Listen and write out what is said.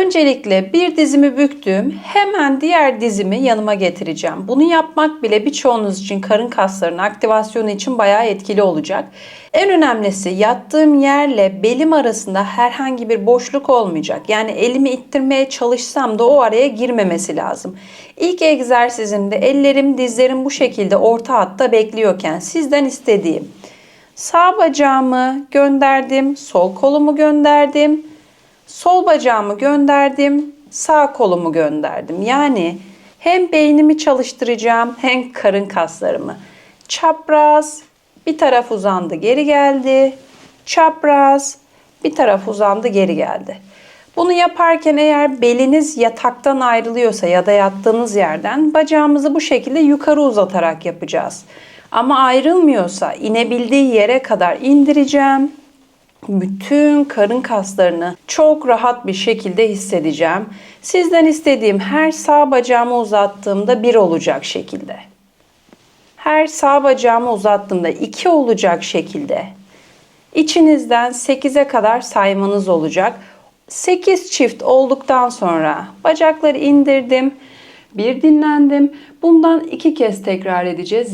Öncelikle bir dizimi büktüm. Hemen diğer dizimi yanıma getireceğim. Bunu yapmak bile birçoğunuz için karın kaslarının aktivasyonu için bayağı etkili olacak. En önemlisi yattığım yerle belim arasında herhangi bir boşluk olmayacak. Yani elimi ittirmeye çalışsam da o araya girmemesi lazım. İlk egzersizimde ellerim dizlerim bu şekilde orta hatta bekliyorken sizden istediğim sağ bacağımı gönderdim, sol kolumu gönderdim. Sol bacağımı gönderdim, sağ kolumu gönderdim. Yani hem beynimi çalıştıracağım hem karın kaslarımı. Çapraz, bir taraf uzandı, geri geldi. Çapraz, bir taraf uzandı, geri geldi. Bunu yaparken eğer beliniz yataktan ayrılıyorsa ya da yattığınız yerden bacağımızı bu şekilde yukarı uzatarak yapacağız. Ama ayrılmıyorsa inebildiği yere kadar indireceğim bütün karın kaslarını çok rahat bir şekilde hissedeceğim. Sizden istediğim her sağ bacağımı uzattığımda bir olacak şekilde. Her sağ bacağımı uzattığımda iki olacak şekilde. İçinizden 8'e kadar saymanız olacak. 8 çift olduktan sonra bacakları indirdim. Bir dinlendim. Bundan iki kez tekrar edeceğiz.